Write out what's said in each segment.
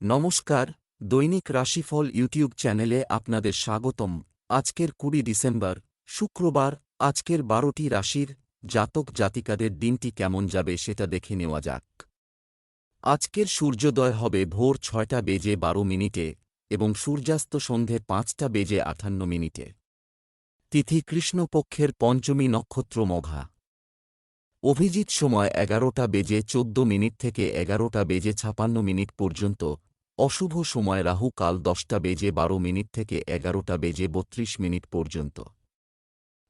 নমস্কার, দৈনিক রাশিফল ইউটিউব চ্যানেলে আপনাদের স্বাগতম। আজকের কুড়ি ডিসেম্বর, শুক্রবার, আজকের বারোটি রাশির জাতক জাতিকাদের দিনটি কেমন যাবে সেটা দেখে নেওয়া যাক। আজকের সূর্যোদয় হবে ভোর ছয়টা বেজে বারো মিনিটে এবং সূর্যাস্ত সন্ধে পাঁচটা বেজে আঠান্ন মিনিটে। তিথি কৃষ্ণপক্ষের পঞ্চমী নক্ষত্র মঘা। অভিজিৎ সময় এগারোটা বেজে চোদ্দ মিনিট থেকে এগারোটা বেজে ছাপান্ন মিনিট পর্যন্ত অশুভ সময় রাহু কাল দশটা বেজে বারো মিনিট থেকে এগারোটা বেজে বত্রিশ মিনিট পর্যন্ত।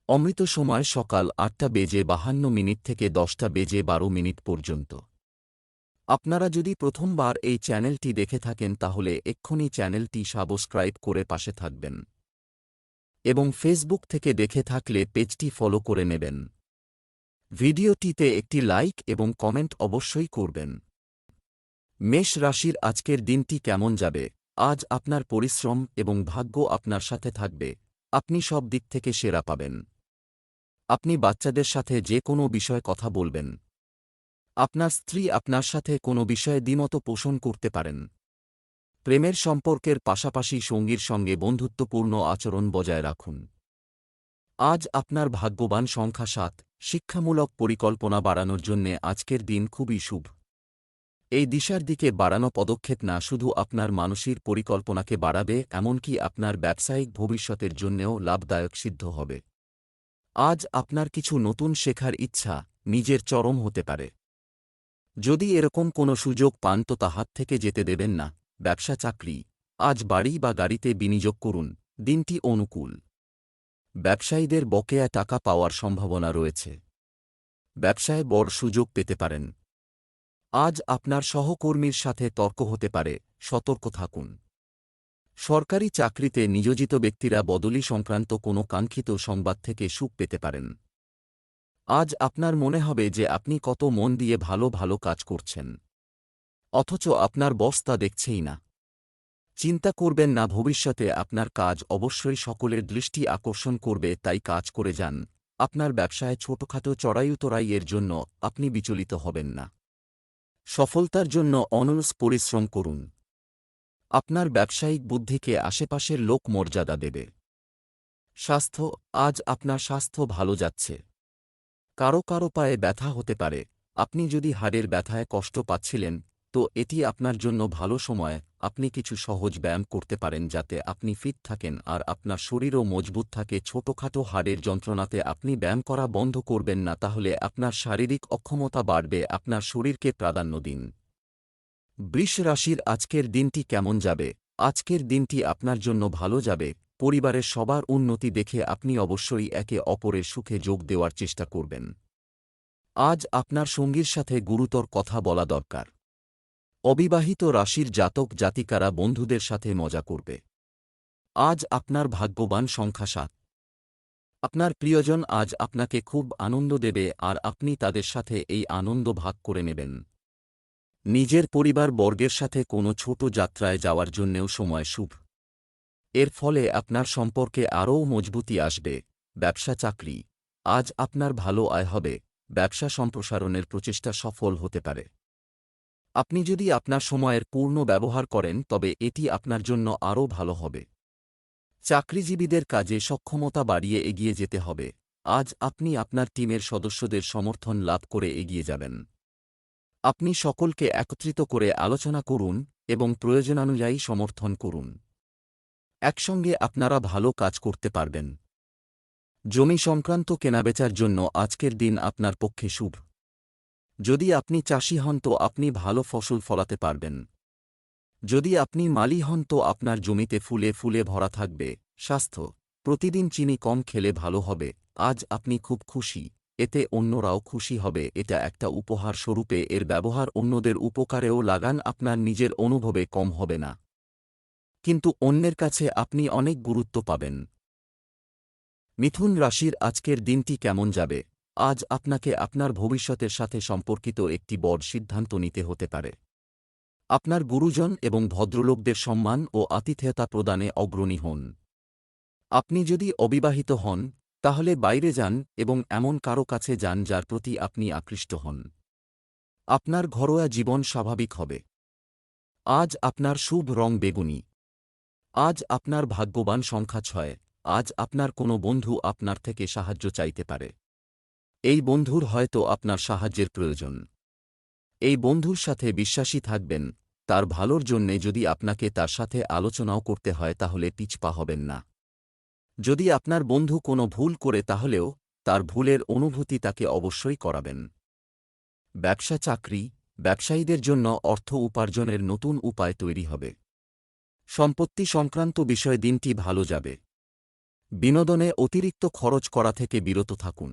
অমৃত সময় সকাল আটটা বেজে বাহান্ন মিনিট থেকে দশটা বেজে বারো মিনিট পর্যন্ত। আপনারা যদি প্রথমবার এই চ্যানেলটি দেখে থাকেন তাহলে এক্ষুনি চ্যানেলটি সাবস্ক্রাইব করে পাশে থাকবেন। এবং ফেসবুক থেকে দেখে থাকলে পেজটি ফলো করে নেবেন। ভিডিওটিতে একটি লাইক এবং কমেন্ট অবশ্যই করবেন। মেষ রাশির আজকের দিনটি কেমন যাবে? আজ আপনার পরিশ্রম এবং ভাগ্য আপনার সাথে থাকবে। আপনি সব দিক থেকে সেরা পাবেন। আপনি বাচ্চাদের সাথে যে কোনো বিষয়ে কথা বলবেন। আপনার স্ত্রী আপনার সাথে কোনো বিষয়ে দ্বিমত পোষণ করতে পারেন। প্রেমের সম্পর্কের পাশাপাশি সঙ্গীর সঙ্গে বন্ধুত্বপূর্ণ আচরণ বজায় রাখুন। আজ আপনার ভাগ্যবান সংখ্যা সাত। শিক্ষামূলক পরিকল্পনা বাড়ানোর জন্যে আজকের দিন খুবই শুভ। এই দিশার দিকে বাড়ানো পদক্ষেপ না শুধু আপনার মানসিক পরিকল্পনাকে বাড়াবে, এমনকি আপনার ব্যবসায়িক ভবিষ্যতের জন্যেও লাভদায়ক সিদ্ধ হবে। আজ আপনার কিছু নতুন শেখার ইচ্ছা, নিজের চরম হতে পারে। যদি এরকম কোনো সুযোগ পান তো তা হাত থেকে যেতে দেবেন না, ব্যবসা চাকরি। আজ বাড়ি বা গাড়িতে বিনিয়োগ করুন, দিনটি অনুকূল। ব্যবসায়ীদের বকেয়া টাকা পাওয়ার সম্ভাবনা রয়েছে। ব্যবসায় বড় সুযোগ পেতে পারেন। আজ আপনার সহকর্মীর সাথে তর্ক হতে পারে, সতর্ক থাকুন। সরকারি চাকরিতে নিয়োজিত ব্যক্তিরা বদলি সংক্রান্ত কোনো কাঙ্ক্ষিত সংবাদ থেকে সুখ পেতে পারেন। আজ আপনার মনে হবে যে আপনি কত মন দিয়ে ভালো ভালো কাজ করছেন। অথচ আপনার বস তা দেখছেই না। চিন্তা করবেন না, ভবিষ্যতে আপনার কাজ অবশ্যই সকলের দৃষ্টি আকর্ষণ করবে, তাই কাজ করে যান। আপনার ব্যবসায় ছোটখাটো চড়াইউতরাইয়ের জন্য আপনি বিচলিত হবেন না। সফলতার জন্য অনলস পরিশ্রম করুন। আপনার ব্যবসায়িক বুদ্ধিকে আশেপাশের লোক মর্যাদা দেবে। স্বাস্থ্য, আজ আপনার স্বাস্থ্য ভালো যাচ্ছে। কারও কারও পায়ে ব্যথা হতে পারে। আপনি যদি হাড়ের ব্যথায় কষ্ট পাচ্ছিলেন তো এটি আপনার জন্য ভালো সময়, আপনি কিছু সহজ ব্যায়াম করতে পারেন যাতে আপনি ফিট থাকেন আর আপনার শরীরও মজবুত থাকে। ছোটখাটো হাড়ের যন্ত্রণাতে আপনি ব্যায়াম করা বন্ধ করবেন না, তাহলে আপনার শারীরিক অক্ষমতা বাড়বে, আপনার শরীরকে প্রাধান্য দিন। বৃষ রাশির আজকের দিনটি কেমন যাবে? আজকের দিনটি আপনার জন্য ভালো যাবে। পরিবারের সবার উন্নতি দেখে আপনি অবশ্যই একে অপরের সুখে যোগ দেওয়ার চেষ্টা করবেন। আজ আপনার সঙ্গীর সাথে গুরুতর কথা বলা দরকার। অবিবাহিত রাশির জাতক জাতিকারা বন্ধুদের সাথে মজা করবে। আজ আপনার ভাগ্যবান সংখ্যা সাত। আপনার প্রিয়জন আজ আপনাকে খুব আনন্দ দেবে আর আপনি তাদের সাথে এই আনন্দ ভাগ করে নেবেন। নিজের পরিবার বর্গের সাথে কোনো ছোট যাত্রায় যাওয়ার জন্যেও সময় শুভ। এর ফলে আপনার সম্পর্কে আরও মজবুতি আসবে। ব্যবসা চাকরি। আজ আপনার ভালো আয় হবে। ব্যবসা সম্প্রসারণের প্রচেষ্টা সফল হতে পারে। আপনি যদি আপনার সময়ের পূর্ণ ব্যবহার করেন, তবে এটি আপনার জন্য আরও ভালো হবে। চাকরিজীবীদের কাজে সক্ষমতা বাড়িয়ে এগিয়ে যেতে হবে। আজ আপনি আপনার টিমের সদস্যদের সমর্থন লাভ করে এগিয়ে যাবেন। আপনি সকলকে একত্রিত করে আলোচনা করুন এবং প্রয়োজনানুযায়ী সমর্থন করুন। একসঙ্গে আপনারা ভালো কাজ করতে পারবেন। জমি সংক্রান্ত কেনাবেচার জন্য আজকের দিন আপনার পক্ষে শুভ। যদি আপনি চাষি হন তো আপনি ভালো ফসল ফলাতে পারবেন। যদি আপনি মালি হন তো আপনার জমিতে ফুলে ফুলে ভরা থাকবে। স্বাস্থ্য। প্রতিদিন চিনি কম খেলে ভালো হবে। আজ আপনি খুব খুশি। এতে অন্যরাও খুশি হবে। এটা একটা উপহার স্বরূপে এর ব্যবহার অন্যদের উপকারেও লাগান আপনার নিজের অনুভবে কম হবে না। কিন্তু অন্যের কাছে আপনি অনেক গুরুত্ব পাবেন। মিথুন রাশির আজকের দিনটি কেমন যাবে? আজ আপনাকে আপনার ভবিষ্যতের সাথে সম্পর্কিত একটি বড় সিদ্ধান্ত নিতে হতে পারে। আপনার গুরুজন এবং ভদ্রলোকদের সম্মান ও আতিথেয়তা প্রদানে অগ্রণী হন। আপনি যদি অবিবাহিত হন, তাহলে বাইরে যান এবং এমন কারও কাছে যান যার প্রতি আপনি আকৃষ্ট হন। আপনার ঘরোয়া জীবন স্বাভাবিক হবে। আজ আপনার শুভ রং বেগুনি। আজ আপনার ভাগ্যবান সংখ্যা ছয়। আজ আপনার কোনো বন্ধু আপনার থেকে সাহায্য চাইতে পারে। এই বন্ধুর হয়তো আপনার সাহায্যের প্রয়োজন। এই বন্ধুর সাথে বিশ্বাসী থাকবেন, তার ভালোর জন্যে যদি আপনাকে তার সাথে আলোচনাও করতে হয় তাহলে পিছপা হবেন না। যদি আপনার বন্ধু কোনো ভুল করে তাহলেও, তার ভুলের অনুভূতি তাকে অবশ্যই করাবেন। ব্যবসা চাকরি, ব্যবসায়ীদের জন্য অর্থ উপার্জনের নতুন উপায় তৈরি হবে। সম্পত্তি সংক্রান্ত বিষয়ে দিনটি ভালো যাবে। বিনোদনে অতিরিক্ত খরচ করা থেকে বিরত থাকুন।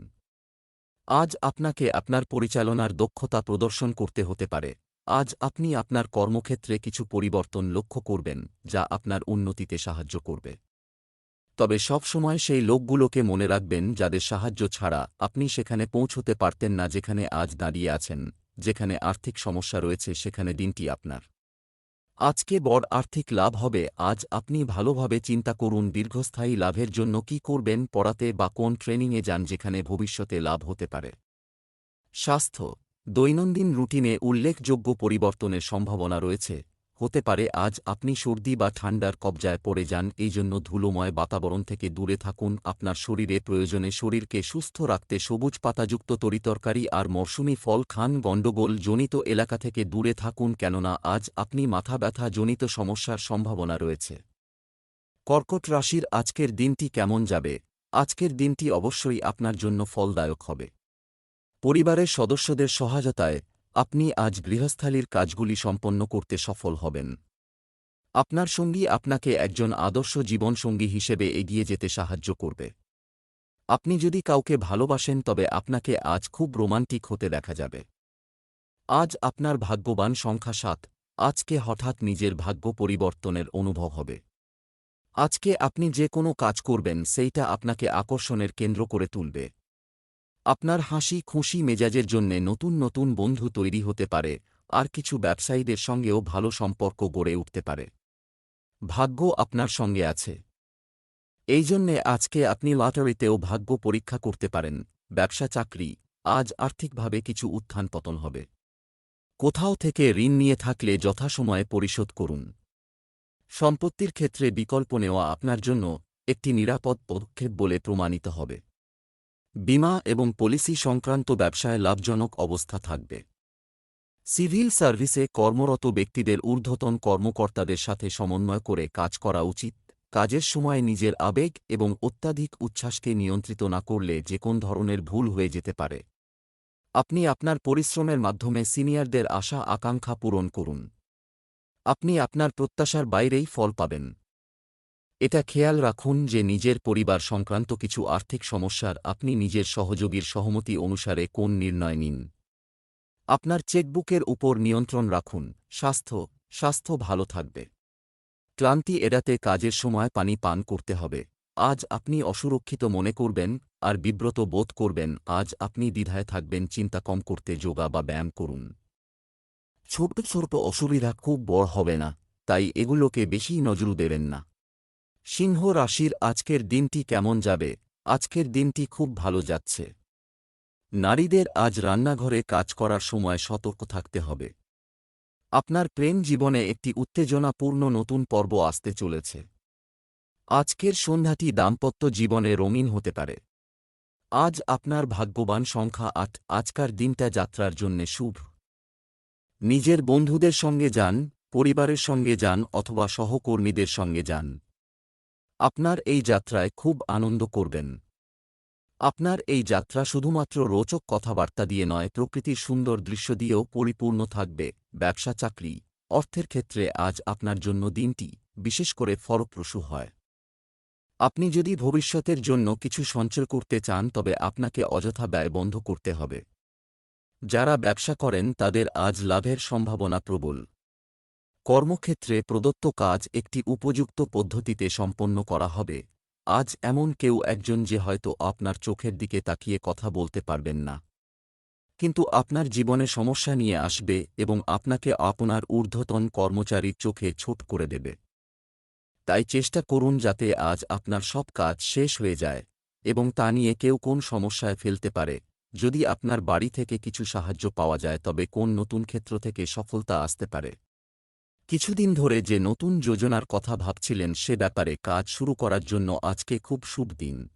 আজ আপনাকে আপনার পরিচালনার দক্ষতা প্রদর্শন করতে হতে পারে। আজ আপনি আপনার কর্মক্ষেত্রে কিছু পরিবর্তন লক্ষ্য করবেন, যা আপনার উন্নতিতে সাহায্য করবে। তবে সবসময় সেই লোকগুলোকে মনে রাখবেন, যাদের সাহায্য ছাড়া আপনি সেখানে পৌঁছতে পারতেন না, যেখানে আজ দাঁড়িয়ে আছেন, যেখানে আর্থিক সমস্যা রয়েছে, সেখানে দিনটি আপনার। আজকে বড় আর্থিক লাভ হবে, আজ আপনি ভালোভাবে চিন্তা করুন দীর্ঘস্থায়ী লাভের জন্য কি করবেন পড়াতে বা কোন ট্রেনিংয়ে যান যেখানে ভবিষ্যতে লাভ হতে পারে। স্বাস্থ্য, দৈনন্দিন রুটিনে উল্লেখযোগ্য পরিবর্তনের সম্ভাবনা রয়েছে। হতে পারে আজ আপনি সর্দি বা ঠান্ডার কবজায় পড়ে যান, এই জন্য ধুলোময় বাতাবরণ থেকে দূরে থাকুন, আপনার শরীরে প্রয়োজনে শরীরকে সুস্থ রাখতে সবুজ পাতাযুক্ত তরিতরকারি আর মরশুমি ফল খান গণ্ডগোল জনিত এলাকা থেকে দূরে থাকুন, কেননা আজ আপনি মাথা ব্যথা জনিত সমস্যার সম্ভাবনা রয়েছে। কর্কট রাশির আজকের দিনটি কেমন যাবে? আজকের দিনটি অবশ্যই আপনার জন্য ফলদায়ক হবে। পরিবারের সদস্যদের সহায়তায় আপনি আজ গৃহস্থালির কাজগুলি সম্পন্ন করতে সফল হবেন। আপনার সঙ্গী আপনাকে একজন আদর্শ জীবনসঙ্গী হিসেবে এগিয়ে যেতে সাহায্য করবে। আপনি যদি কাউকে ভালোবাসেন, তবে আপনাকে আজ খুব রোমান্টিক হতে দেখা যাবে। আজ আপনার ভাগ্যবান সংখ্যা সাত। আজকে হঠাৎ নিজের ভাগ্য পরিবর্তনের অনুভব হবে। আজকে আপনি যে কোনো কাজ করবেন, সেইটা আপনাকে আকর্ষণের কেন্দ্র করে তুলবে। আপনার হাসি খুশি মেজাজের জন্যে নতুন নতুন বন্ধু তৈরি হতে পারে, আর কিছু ব্যবসায়ীদের সঙ্গেও ভালো সম্পর্ক গড়ে উঠতে পারে। ভাগ্য আপনার সঙ্গে আছে। এই জন্যে আজকে আপনি লটারিতেও ভাগ্য পরীক্ষা করতে পারেন, ব্যবসা চাকরি, আজ আর্থিকভাবে কিছু উত্থান পতন হবে। কোথাও থেকে ঋণ নিয়ে থাকলে যথাসময়ে পরিশোধ করুন। সম্পত্তির ক্ষেত্রে বিকল্প নেওয়া আপনার জন্য একটি নিরাপদ পদক্ষেপ বলে প্রমাণিত হবে। বিমা এবং পলিসি সংক্রান্ত ব্যবসায় লাভজনক অবস্থা থাকবে। সিভিল সার্ভিসে কর্মরত ব্যক্তিদের ঊর্ধ্বতন কর্মকর্তাদের সাথে সমন্বয় করে কাজ করা উচিত। কাজের সময় নিজের আবেগ এবং অত্যাধিক উচ্ছ্বাসকে নিয়ন্ত্রিত না করলে যে কোন ধরনের ভুল হয়ে যেতে পারে। আপনি আপনার পরিশ্রমের মাধ্যমে সিনিয়রদের আশা আকাঙ্ক্ষা পূরণ করুন। আপনি আপনার প্রত্যাশার বাইরেই ফল পাবেন। এটা খেয়াল রাখুন যে নিজের পরিবার সংক্রান্ত কিছু আর্থিক সমস্যার আপনি নিজের সহযোগীর সহমতি অনুসারে কোন নির্ণয় নিন। আপনার চেকবুকের উপর নিয়ন্ত্রণ রাখুন। স্বাস্থ্য স্বাস্থ্য ভালো থাকবে। ক্লান্তি এড়াতে কাজের সময় পানি পান করতে হবে। আজ আপনি অসুরক্ষিত মনে করবেন আর বিব্রত বোধ করবেন, আজ আপনি দ্বিধায় থাকবেন, চিন্তা কম করতে যোগা বা ব্যায়াম করুন। ছোট ছোট অসুবিধা খুব বড় হবে না, তাই এগুলোকে বেশি নজর দেবেন না। সিংহ রাশির আজকের দিনটি কেমন যাবে? আজকের দিনটি খুব ভালো যাচ্ছে। নারীদের আজ রান্নাঘরে কাজ করার সময় সতর্ক থাকতে হবে। আপনার প্রেম জীবনে একটি উত্তেজনাপূর্ণ নতুন পর্ব আসতে চলেছে। আজকের সন্ধ্যাটি দাম্পত্য জীবনে রঙিন হতে পারে। আজ আপনার ভাগ্যবান সংখ্যা আট, আজকার দিনটা যাত্রার জন্যে শুভ। নিজের বন্ধুদের সঙ্গে যান, পরিবারের সঙ্গে যান অথবা সহকর্মীদের সঙ্গে যান। আপনার এই যাত্রায় খুব আনন্দ করবেন। আপনার এই যাত্রা শুধুমাত্র রোচক কথাবার্তা দিয়ে নয়, প্রকৃতির সুন্দর দৃশ্য দিয়েও পরিপূর্ণ থাকবে। ব্যবসা, চাকরি, অর্থের ক্ষেত্রে আজ আপনার জন্য দিনটি বিশেষ করে ফলপ্রসূ হয়। আপনি যদি ভবিষ্যতের জন্য কিছু সঞ্চয় করতে চান, তবে আপনাকে অযথা ব্যয় বন্ধ করতে হবে। যারা ব্যবসা করেন, তাদের আজ লাভের সম্ভাবনা প্রবল। কর্মক্ষেত্রে প্রদত্ত কাজ একটি উপযুক্ত পদ্ধতিতে সম্পন্ন করা হবে। আজ এমন কেউ একজন যে হয়তো আপনার চোখের দিকে তাকিয়ে কথা বলতে পারবেন না। কিন্তু আপনার জীবনে সমস্যা নিয়ে আসবে এবং আপনাকে আপনার ঊর্ধ্বতন কর্মচারীর চোখে ছোট করে দেবে। তাই চেষ্টা করুন যাতে আজ আপনার সব কাজ শেষ হয়ে যায় এবং তা নিয়ে কেউ কোন সমস্যায় ফেলতে পারে। যদি আপনার বাড়ি থেকে কিছু সাহায্য পাওয়া যায় তবে কোন নতুন ক্ষেত্র থেকে সফলতা আসতে পারে। কিছুদিন ধরে যে নতুন যোজনার কথা ভাবছিলেন সে ব্যাপারে কাজ শুরু করার জন্য আজকে খুব শুভ দিন।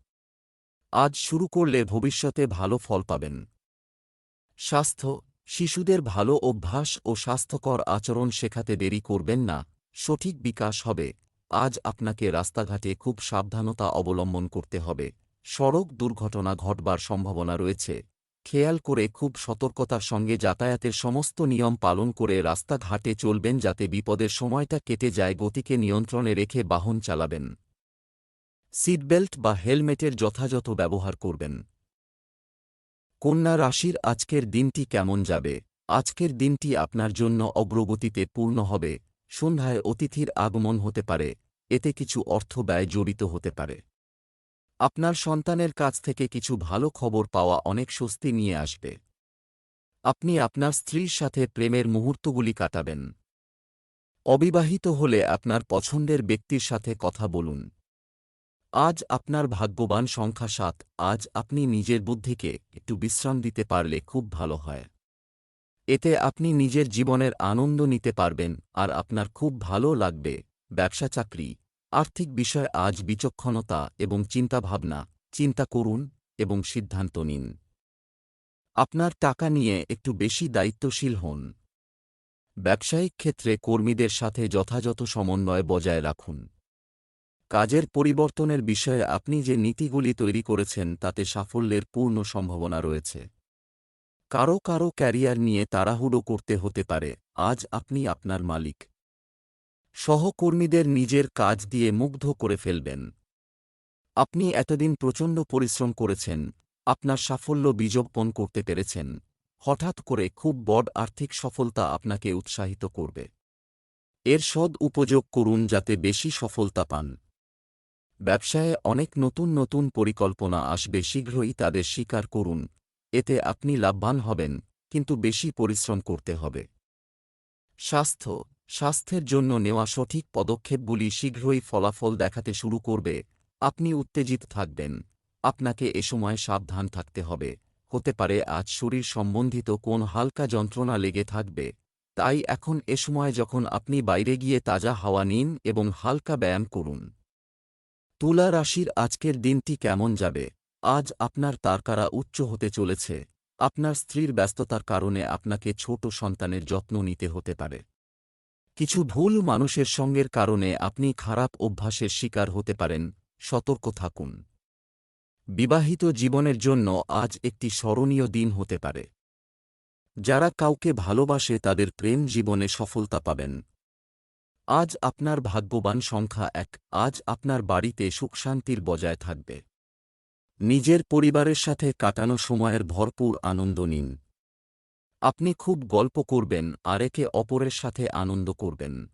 আজ শুরু করলে ভবিষ্যতে ভালো ফল পাবেন। স্বাস্থ্য, শিশুদের ভালো অভ্যাস ও স্বাস্থ্যকর আচরণ শেখাতে দেরি করবেন না, সঠিক বিকাশ হবে। আজ আপনাকে রাস্তাঘাটে খুব সাবধানতা অবলম্বন করতে হবে। সড়ক দুর্ঘটনা ঘটবার সম্ভাবনা রয়েছে। খেয়াল করে খুব সতর্কতার সঙ্গে যাতায়াতের সমস্ত নিয়ম পালন করে রাস্তাঘাটে চলবেন যাতে বিপদের সময়টা কেটে যায়, গতিকে নিয়ন্ত্রণে রেখে বাহন চালাবেন। সিটবেল্ট বা হেলমেটের যথাযথ ব্যবহার করবেন। কন্যা রাশির আজকের দিনটি কেমন যাবে? আজকের দিনটি আপনার জন্য অগ্রগতিতে পূর্ণ হবে। সন্ধ্যায় অতিথির আগমন হতে পারে। এতে কিছু অর্থ ব্যয় জড়িত হতে পারে। আপনার সন্তানের কাছ থেকে কিছু ভালো খবর পাওয়া অনেক স্বস্তি নিয়ে আসবে। আপনি আপনার স্ত্রীর সাথে প্রেমের মুহূর্তগুলি কাটাবেন। অবিবাহিত হলে আপনার পছন্দের ব্যক্তির সাথে কথা বলুন। আজ আপনার ভাগ্যবান সংখ্যা সাত, আজ আপনি নিজের বুদ্ধিকে একটু বিশ্রাম দিতে পারলে খুব ভালো হয়। এতে আপনি নিজের জীবনের আনন্দ নিতে পারবেন আর আপনার খুব ভালো লাগবে, ব্যবসা চাকরি। আর্থিক বিষয় আজ বিচক্ষণতা এবং চিন্তাভাবনা, চিন্তা করুন এবং সিদ্ধান্ত নিন। আপনার টাকা নিয়ে একটু বেশি দায়িত্বশীল হন। ব্যবসায়িক ক্ষেত্রে কর্মীদের সাথে যথাযথ সমন্বয় বজায় রাখুন। কাজের পরিবর্তনের বিষয়ে আপনি যে নীতিগুলি তৈরি করেছেন তাতে সাফল্যের পূর্ণ সম্ভাবনা রয়েছে। কারও কারও ক্যারিয়ার নিয়ে তাড়াহুড়ো করতে হতে পারে, আজ আপনি আপনার মালিক। সহকর্মীদের নিজের কাজ দিয়ে মুগ্ধ করে ফেলবেন। আপনি এতদিন প্রচণ্ড পরিশ্রম করেছেন, আপনার সাফল্য বীজোপন করতে পেরেছেন, হঠাৎ করে খুব বড় আর্থিক সফলতা আপনাকে উৎসাহিত করবে। এর সদ উপযোগ করুন যাতে বেশি সফলতা পান। ব্যবসায়ে অনেক নতুন নতুন পরিকল্পনা আসবে, শীঘ্রই তাদের স্বীকার করুন। এতে আপনি লাভবান হবেন, কিন্তু বেশি পরিশ্রম করতে হবে। স্বাস্থ্য স্বাস্থ্যের জন্য নেওয়া সঠিক পদক্ষেপগুলি শীঘ্রই ফলাফল দেখাতে শুরু করবে। আপনি উত্তেজিত থাকবেন। আপনাকে এ সময় সাবধান থাকতে হবে। হতে পারে আজ শরীর সম্বন্ধিত কোন হালকা যন্ত্রণা লেগে থাকবে। তাই এখন এ সময় যখন আপনি বাইরে গিয়ে তাজা হাওয়া নিন এবং হালকা ব্যায়াম করুন। তুলা রাশির আজকের দিনটি কেমন যাবে? আজ আপনার তারকারা উচ্চ হতে চলেছে। আপনার স্ত্রীর ব্যস্ততার কারণে আপনাকে ছোট সন্তানের যত্ন নিতে হতে পারে। কিছু ভুল মানুষের সঙ্গের কারণে আপনি খারাপ অভ্যাসের শিকার হতে পারেন, সতর্ক থাকুন। বিবাহিত জীবনের জন্য আজ একটি স্মরণীয় দিন হতে পারে। যারা কাউকে ভালোবাসে তাদের প্রেম জীবনে সফলতা পাবেন। আজ আপনার ভাগ্যবান সংখ্যা এক, আজ আপনার বাড়িতে সুখশান্তির বজায় থাকবে। নিজের পরিবারের সাথে কাটানো সময়ের ভরপুর আনন্দ নিন। আপনি খুব গল্প করবেন আর একে অপরের সাথে আনন্দ করবেন।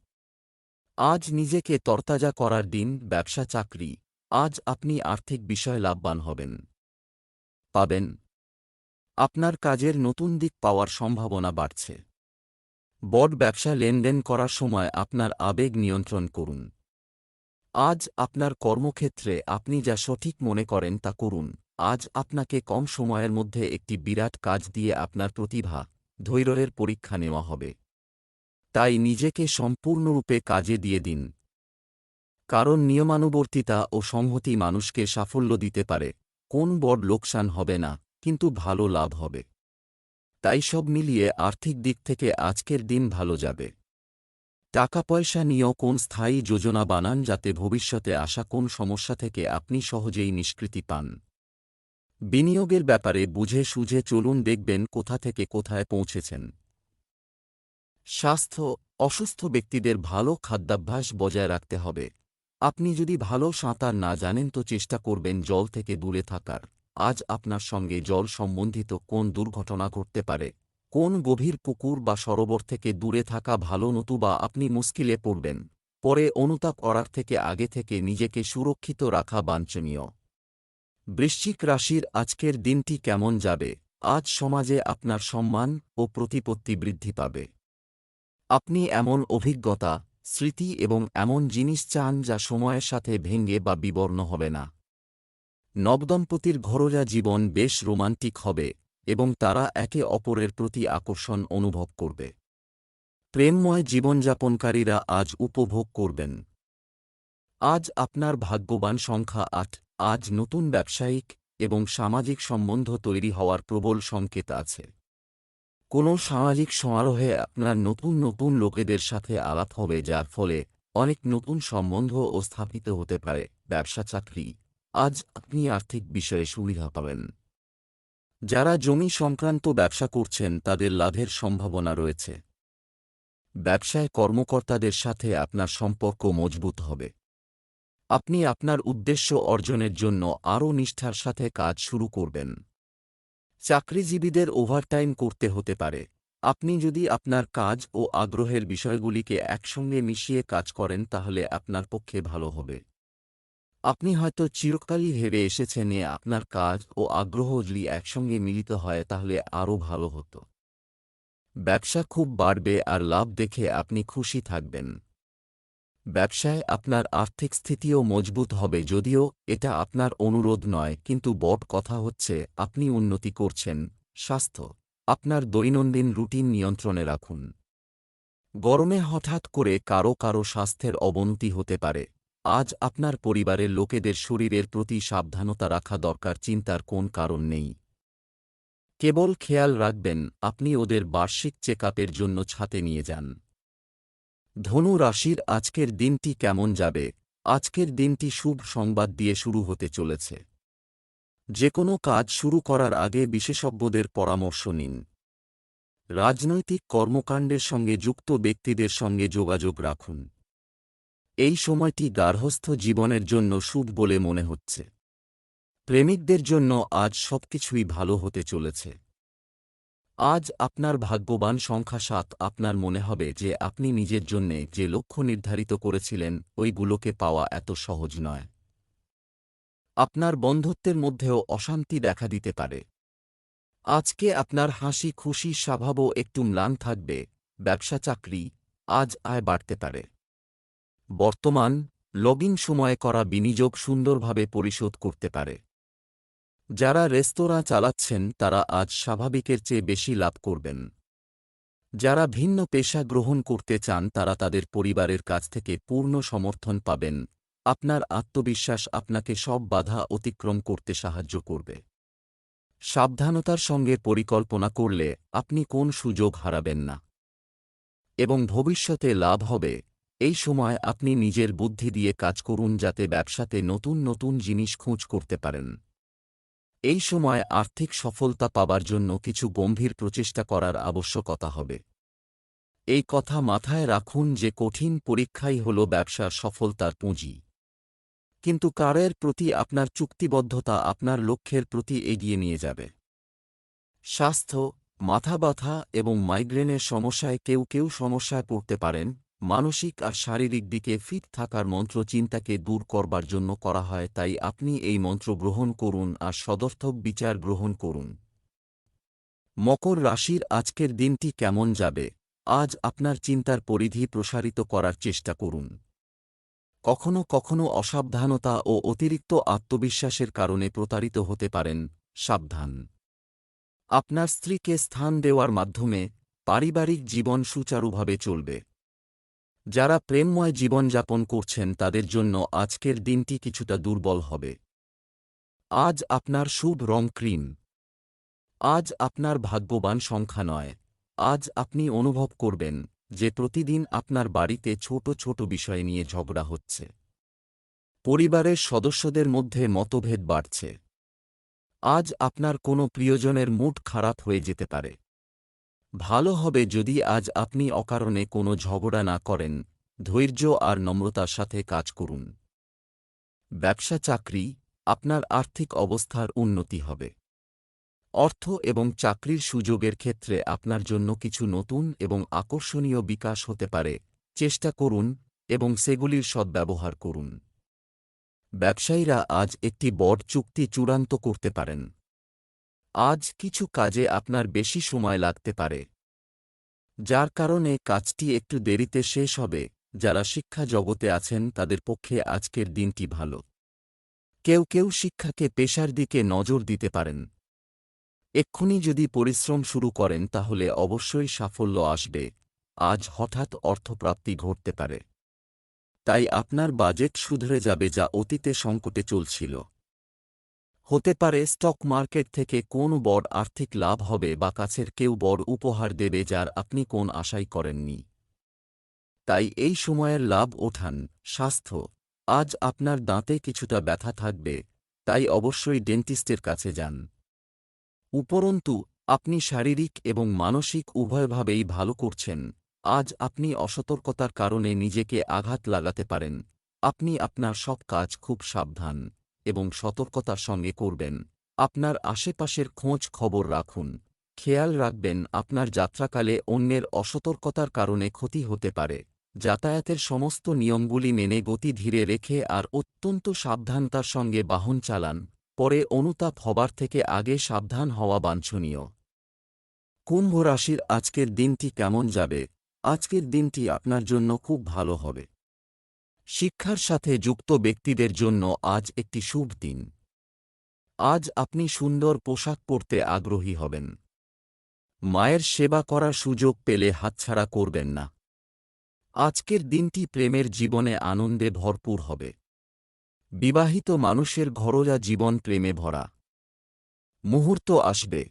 আজ নিজেকে তরতাজা করার দিন, ব্যবসা, চাকরি। আজ আপনি আর্থিক বিষয় লাভবান হবেন। পাবেন। আপনার কাজের নতুন দিক পাওয়ার সম্ভাবনা বাড়ছে। বড ব্যবসা লেনদেন করার সময় আপনার আবেগ নিয়ন্ত্রণ করুন। আজ আপনার কর্মক্ষেত্রে আপনি যা সঠিক মনে করেন তা করুন। আজ আপনাকে কম সময়ের মধ্যে একটি বিরাট কাজ দিয়ে আপনার প্রতিভা ধৈর্যের পরীক্ষা নেওয়া হবে। তাই নিজেকে সম্পূর্ণরূপে কাজে দিয়ে দিন। কারণ নিয়মানুবর্তিতা ও সংহতি মানুষকে সাফল্য দিতে পারে। কোন বড় লোকসান হবে না, কিন্তু ভালো লাভ হবে। তাই সব মিলিয়ে আর্থিক দিক থেকে আজকের দিন ভালো যাবে। টাকা পয়সা নিয়েও কোন স্থায়ী যোজনা বানান যাতে ভবিষ্যতে আসা কোন সমস্যা থেকে আপনি সহজেই নিষ্কৃতি পান। বিনিয়োগের ব্যাপারে বুঝে সুঝে চলুন দেখবেন কোথা থেকে কোথায় পৌঁছেছেন। স্বাস্থ্য, অসুস্থ ব্যক্তিদের ভালো খাদ্যাভ্যাস বজায় রাখতে হবে। আপনি যদি ভালো সাঁতার না জানেন তো চেষ্টা করবেন জল থেকে দূরে থাকার। আজ আপনার সঙ্গে জল সম্বন্ধিত কোন দুর্ঘটনা ঘটতে পারে? কোন গভীর পুকুর বা সরোবর থেকে দূরে থাকা ভালো নতুবা আপনি মুশকিলে পড়বেন? পরে অনুতাপ করার থেকে আগে থেকে নিজেকে সুরক্ষিত রাখা বাঞ্ছনীয়। বৃশ্চিক রাশির আজকের দিনটি কেমন যাবে? আজ সমাজে আপনার সম্মান ও প্রতিপত্তি বৃদ্ধি পাবে। আপনি এমন অভিজ্ঞতা, স্মৃতি এবং এমন জিনিস চান যা সময়ের সাথে ভেঙ্গে বা বিবর্ণ হবে না। নবদম্পতির ঘরোয়া জীবন বেশ রোমান্টিক হবে এবং তারা একে অপরের প্রতি আকর্ষণ অনুভব করবে। প্রেমময় জীবনযাপনকারীরা আজ উপভোগ করবেন। আজ আপনার ভাগ্যবান সংখ্যা আট। আজ নতুন ব্যবসায়িক এবং সামাজিক সম্বন্ধ তৈরি হওয়ার প্রবল সংকেত আছে। কোনো সামাজিক সমারোহে আপনার নতুন নতুন লোকেদের সাথে আলাপ হবে, যার ফলে অনেক নতুন সম্বন্ধ ও স্থাপিত হতে পারে, ব্যবসা, চাকরি। আজ আপনি আর্থিক বিষয়ে সুবিধা পাবেন। যারা জমি সংক্রান্ত ব্যবসা করছেন, তাদের লাভের সম্ভাবনা রয়েছে। ব্যবসায় কর্মকর্তাদের সাথে আপনার সম্পর্ক মজবুত হবে। আপনি আপনার উদ্দেশ্য অর্জনের জন্য আরও নিষ্ঠার সাথে কাজ শুরু করবেন। চাকরিজীবীদের ওভারটাইম করতে হতে পারে। আপনি যদি আপনার কাজ ও আগ্রহের বিষয়গুলিকে একসঙ্গে মিশিয়ে কাজ করেন তাহলে আপনার পক্ষে ভালো হবে। আপনি হয়তো চিরকালই হেরে এসেছেন এ আপনার কাজ ও আগ্রহ যদি একসঙ্গে মিলিত হয় তাহলে আরও ভালো হতো। ব্যবসা খুব বাড়বে আর লাভ দেখে আপনি খুশি থাকবেন। ব্যবসায় আপনার আর্থিক স্থিতিও মজবুত হবে যদিও এটা আপনার অনুরোধ নয়, কিন্তু বট কথা হচ্ছে আপনি উন্নতি করছেন, স্বাস্থ্য, আপনার দৈনন্দিন রুটিন নিয়ন্ত্রণে রাখুন। গরমে হঠাৎ করে কারও কারও স্বাস্থ্যের অবনতি হতে পারে, আজ আপনার পরিবারের লোকেদের শরীরের প্রতি সাবধানতা রাখা দরকার, চিন্তার কোন কারণ নেই। কেবল খেয়াল রাখবেন, আপনি ওদের বার্ষিক চেকআপের জন্য ছাতে নিয়ে যান। ধনু রাশির আজকের দিনটি কেমন যাবে? আজকের দিনটি শুভ সংবাদ দিয়ে শুরু হতে চলেছে। যে কোনো কাজ শুরু করার আগে বিশেষজ্ঞদের পরামর্শ নিন। রাজনৈতিক কর্মকাণ্ডের সঙ্গে যুক্ত ব্যক্তিদের সঙ্গে যোগাযোগ রাখুন। এই সময়টি গার্হস্থ্য জীবনের জন্য শুভ বলে মনে হচ্ছে। প্রেমিকদের জন্য আজ সবকিছুই ভালো হতে চলেছে। আজ আপনার ভাগ্যবান সংখ্যা সাত। আপনার মনে হবে যে আপনি নিজের জন্যে যে লক্ষ্য নির্ধারিত করেছিলেন, ওইগুলোকে পাওয়া এত সহজ নয়। আপনার বন্ধুত্বের মধ্যেও অশান্তি দেখা দিতে পারে। আজকে আপনার হাসি, খুশি স্বভাবও একটু ম্লান থাকবে। ব্যবসা, চাকরি আজ আয় বাড়তে পারে। বর্তমান লগিং সময়ে করা বিনিয়োগ সুন্দরভাবে পরিশোধ করতে পারে। যারা রেস্তোরাঁ চালাচ্ছেন, তারা আজ স্বাভাবিকের চেয়ে বেশি লাভ করবেন। যারা ভিন্ন পেশা গ্রহণ করতে চান, তারা তাদের পরিবারের কাছ থেকে পূর্ণ সমর্থন পাবেন। আপনার আত্মবিশ্বাস আপনাকে সব বাধা অতিক্রম করতে সাহায্য করবে। সাবধানতার সঙ্গে পরিকল্পনা করলে আপনি কোন সুযোগ হারাবেন না। এবং ভবিষ্যতে লাভ হবে। এই সময় আপনি নিজের বুদ্ধি দিয়ে কাজ করুন, যাতে ব্যবসাতে নতুন নতুন জিনিস খোঁজ করতে পারেন। এই সময় আর্থিক সফলতা পাবার জন্য কিছু গম্ভীর প্রচেষ্টা করার আবশ্যকতা হবে। এই কথা মাথায় রাখুন যে কঠিন পরীক্ষাই হল ব্যবসার সফলতার পুঁজি। কিন্তু কারের প্রতি আপনার চুক্তিবদ্ধতা আপনার লক্ষ্যের প্রতি এগিয়ে নিয়ে যাবে। স্বাস্থ্য মাথা ব্যথা এবং মাইগ্রেনের সমস্যায় কেউ কেউ সমস্যায় পড়তে পারেন মানসিক আর শারীরিক দিকে ফিট থাকার মন্ত্র চিন্তাকে দূর করবার জন্য করা হয়, তাই আপনি এই মন্ত্র গ্রহণ করুন আর সদর্থক বিচার গ্রহণ করুন। মকর রাশির আজকের দিনটি কেমন যাবে? আজ আপনার চিন্তার পরিধি প্রসারিত করার চেষ্টা করুন। কখনো কখনো অসাবধানতা ও অতিরিক্ত আত্মবিশ্বাসের কারণে প্রতারিত হতে পারেন, সাবধান। আপনার স্ত্রীকে স্থান দেওয়ার মাধ্যমে পারিবারিক জীবন সুচারুভাবে চলবে। যারা প্রেমময় জীবনযাপন করছেন তাদের জন্য আজকের দিনটি কিছুটা দুর্বল হবে। আজ আপনার শুভ রং ক্রিম। আজ আপনার ভাগ্যবান সংখ্যা নয়। আজ আপনি অনুভব করবেন যে প্রতিদিন আপনার বাড়িতে ছোট ছোট বিষয় নিয়ে ঝগড়া হচ্ছে। পরিবারের সদস্যদের মধ্যে মতভেদ বাড়ছে। আজ আপনার কোনো প্রিয়জনের মুড খারাপ হয়ে যেতে পারে। ভালো হবে যদি আজ আপনি অকারণে কোনো ঝগড়া না করেন, ধৈর্য আর নম্রতার সাথে কাজ করুন। ব্যবসা চাকরি, আপনার আর্থিক অবস্থার উন্নতি হবে। অর্থ এবং চাকরির সুযোগের ক্ষেত্রে আপনার জন্য কিছু নতুন এবং আকর্ষণীয় বিকাশ হতে পারে, চেষ্টা করুন এবং সেগুলির সদ্ব্যবহার করুন। ব্যবসায়ীরা আজ একটি বড় চুক্তি চূড়ান্ত করতে পারেন। আজ কিছু কাজে আপনার বেশি সময় লাগতে পারে। যার কারণে কাজটি একটু দেরিতে শেষ হবে, যারা শিক্ষা জগতে আছেন তাদের পক্ষে আজকের দিনটি ভালো। কেউ কেউ শিক্ষাকে পেশার দিকে নজর দিতে পারেন। এক্ষুনি যদি পরিশ্রম শুরু করেন তাহলে অবশ্যই সাফল্য আসবে। আজ হঠাৎ অর্থপ্রাপ্তি ঘটতে পারে। তাই আপনার বাজেট শুধরে যাবে যা অতীতে সংকটে চলছিল। হতে পারে স্টক মার্কেট থেকে কোন বড় আর্থিক লাভ হবে বা কাছের কেউ বড় উপহার দেবে যার আপনি কোন আশাই করেননি। তাই এই সময়ের লাভ ওঠান, স্বাস্থ্য। আজ আপনার দাঁতে কিছুটা ব্যথা থাকবে, তাই অবশ্যই ডেন্টিস্টের কাছে যান। উপরন্তু, আপনি শারীরিক এবং মানসিক উভয়ভাবেই ভালো করছেন। আজ আপনি অসতর্কতার কারণে নিজেকে আঘাত লাগাতে পারেন। আপনি আপনার সব কাজ খুব সাবধান। এবং সতর্কতার সঙ্গে করবেন। আপনার আশেপাশের খোঁজ খবর রাখুন। খেয়াল রাখবেন, আপনার যাত্রাকালে অন্যের অসতর্কতার কারণে ক্ষতি হতে পারে। যাতায়াতের সমস্ত নিয়মগুলি মেনে গতি ধীরে রেখে আর অত্যন্ত সাবধানতার সঙ্গে বাহন চালান। পরে অনুতাপ হবার থেকে আগে সাবধান হওয়া বাঞ্ছনীয়। কুম্ভ রাশির আজকের দিনটি কেমন যাবে? আজকের দিনটি আপনার জন্য খুব ভালো হবে। শিক্ষার সাথে যুক্ত ব্যক্তিদের জন্য আজ একটি শুভ দিন। আজ আপনি সুন্দর পোশাক পরতে আগ্রহী হবেন। মায়ের সেবা করার সুযোগ পেলে হাতছাড়া করবেন না। আজকের দিনটি প্রেমের জীবনে আনন্দে ভরপুর হবে। বিবাহিত মানুষের ঘরোয়া জীবন প্রেমে ভরা। মুহূর্ত আসবে।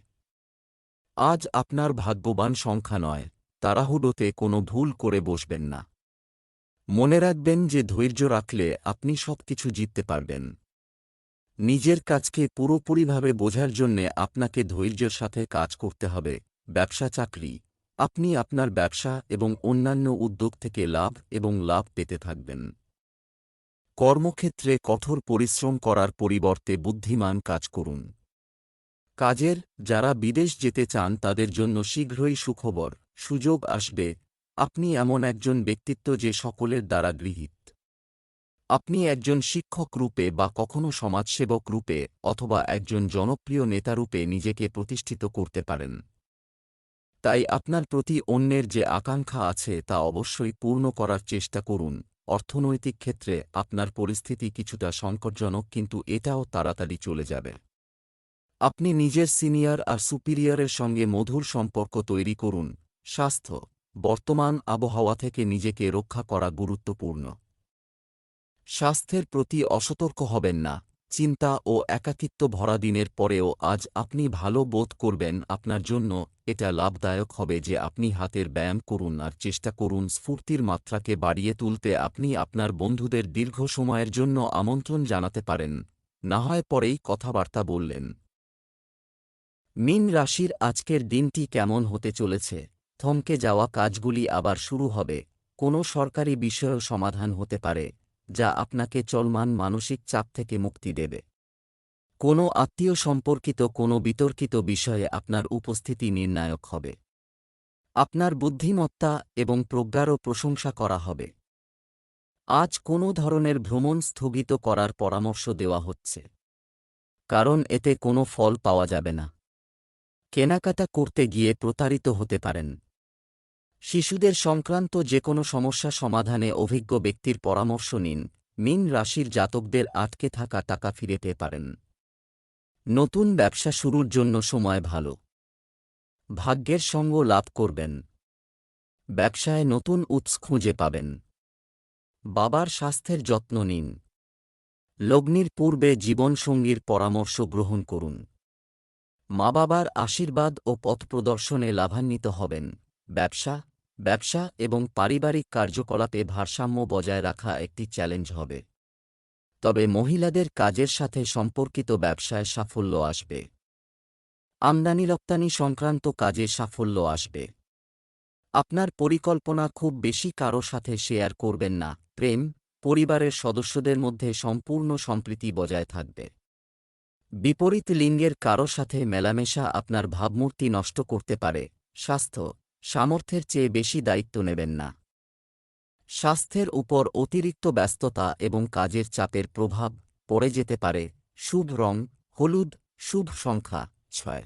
আজ আপনার ভাগ্যবান সংখ্যা নয়, তাড়াহুড়োতে কোনো ভুল করে বসবেন না। মনে রাখবেন যে ধৈর্য রাখলে আপনি সবকিছু জিততে পারবেন। নিজের কাজকে পুরোপুরিভাবে বোঝার জন্যে আপনাকে ধৈর্যের সাথে কাজ করতে হবে। ব্যবসা চাকরি। আপনি আপনার ব্যবসা এবং অন্যান্য উদ্যোগ থেকে লাভ এবং লাভ পেতে থাকবেন। কর্মক্ষেত্রে কঠোর পরিশ্রম করার পরিবর্তে বুদ্ধিমান কাজ করুন। কাজের, যারা বিদেশ যেতে চান তাদের জন্য শীঘ্রই সুখবর, সুযোগ আসবে আপনি এমন একজন ব্যক্তিত্ব যে সকলের দ্বারা গৃহীত। আপনি একজন শিক্ষক রূপে বা কখনো সমাজসেবক রূপে অথবা একজন জনপ্রিয় নেতারূপে নিজেকে প্রতিষ্ঠিত করতে পারেন। তাই আপনার প্রতি অন্যের যে আকাঙ্ক্ষা আছে তা অবশ্যই পূর্ণ করার চেষ্টা করুন। অর্থনৈতিক ক্ষেত্রে আপনার পরিস্থিতি কিছুটা সংকটজনক কিন্তু এটাও তাড়াতাড়ি চলে যাবে। আপনি নিজের সিনিয়র আর সুপিরিয়রের সঙ্গে মধুর সম্পর্ক তৈরি করুন। স্বাস্থ্য বর্তমান আবহাওয়া থেকে নিজেকে রক্ষা করা গুরুত্বপূর্ণ। স্বাস্থ্যের প্রতি অসতর্ক হবেন না। চিন্তা ও একাকিত্ব ভরা দিনের পরেও আজ আপনি ভালো বোধ করবেন আপনার জন্য। এটা লাভদায়ক হবে যে আপনি হাতের ব্যায়াম করুন আর চেষ্টা করুন স্ফূর্তির মাত্রাকে বাড়িয়ে তুলতে আপনি আপনার বন্ধুদের দীর্ঘ সময়ের জন্য আমন্ত্রণ জানাতে পারেন। না হয় পরেই কথাবার্তা বললেন। মিন রাশির আজকের দিনটি কেমন হতে চলেছে? থমকে যাওয়া কাজগুলি আবার শুরু হবে। কোনো সরকারি বিষয়েও সমাধান হতে পারে, যা আপনাকে চলমান মানসিক চাপ থেকে মুক্তি দেবে। কোনো আত্মীয় সম্পর্কিত কোনো বিতর্কিত বিষয়ে আপনার উপস্থিতি নির্ণায়ক হবে। আপনার বুদ্ধিমত্তা এবং প্রজ্ঞারও প্রশংসা করা হবে। আজ কোনো ধরনের ভ্রমণ স্থগিত করার পরামর্শ দেওয়া হচ্ছে। কারণ এতে কোনো ফল পাওয়া যাবে না। কেনাকাটা করতে গিয়ে প্রতারিত হতে পারেন। শিশুদের সংক্রান্ত যে কোনো সমস্যা সমাধানে অভিজ্ঞ ব্যক্তির পরামর্শ নিন। মিন রাশির জাতকদের আটকে থাকা টাকা ফিরেতে পারেন। নতুন ব্যবসা শুরুর জন্য সময় ভালো। ভাগ্যের সঙ্গ লাভ করবেন। ব্যবসায় নতুন উৎস খুঁজে পাবেন। বাবার স্বাস্থ্যের যত্ন নিন। লগ্নির পূর্বে জীবনসঙ্গীর পরামর্শ গ্রহণ করুন। মা বাবার আশীর্বাদ ও পথপ্রদর্শনে লাভান্বিত হবেন। ব্যবসা ব্যবসা এবং পারিবারিক কার্যকলাপে ভারসাম্য বজায় রাখা একটি চ্যালেঞ্জ হবে। তবে মহিলাদের কাজের সাথে সম্পর্কিত ব্যবসায় সাফল্য আসবে। আমদানি রপ্তানি সংক্রান্ত কাজে সাফল্য আসবে। আপনার পরিকল্পনা খুব বেশি কারও সাথে শেয়ার করবেন না। প্রেম, পরিবারের সদস্যদের মধ্যে সম্পূর্ণ সম্প্রীতি বজায় থাকবে। বিপরীত লিঙ্গের কারও সাথে মেলামেশা আপনার ভাবমূর্তি নষ্ট করতে পারে। স্বাস্থ্য সামর্থ্যের চেয়ে বেশি দায়িত্ব নেবেন না। স্বাস্থ্যের উপর অতিরিক্ত ব্যস্ততা এবং কাজের চাপের প্রভাব পড়ে যেতে পারে। শুভ রং, হলুদ, শুভ সংখ্যা, ছয়।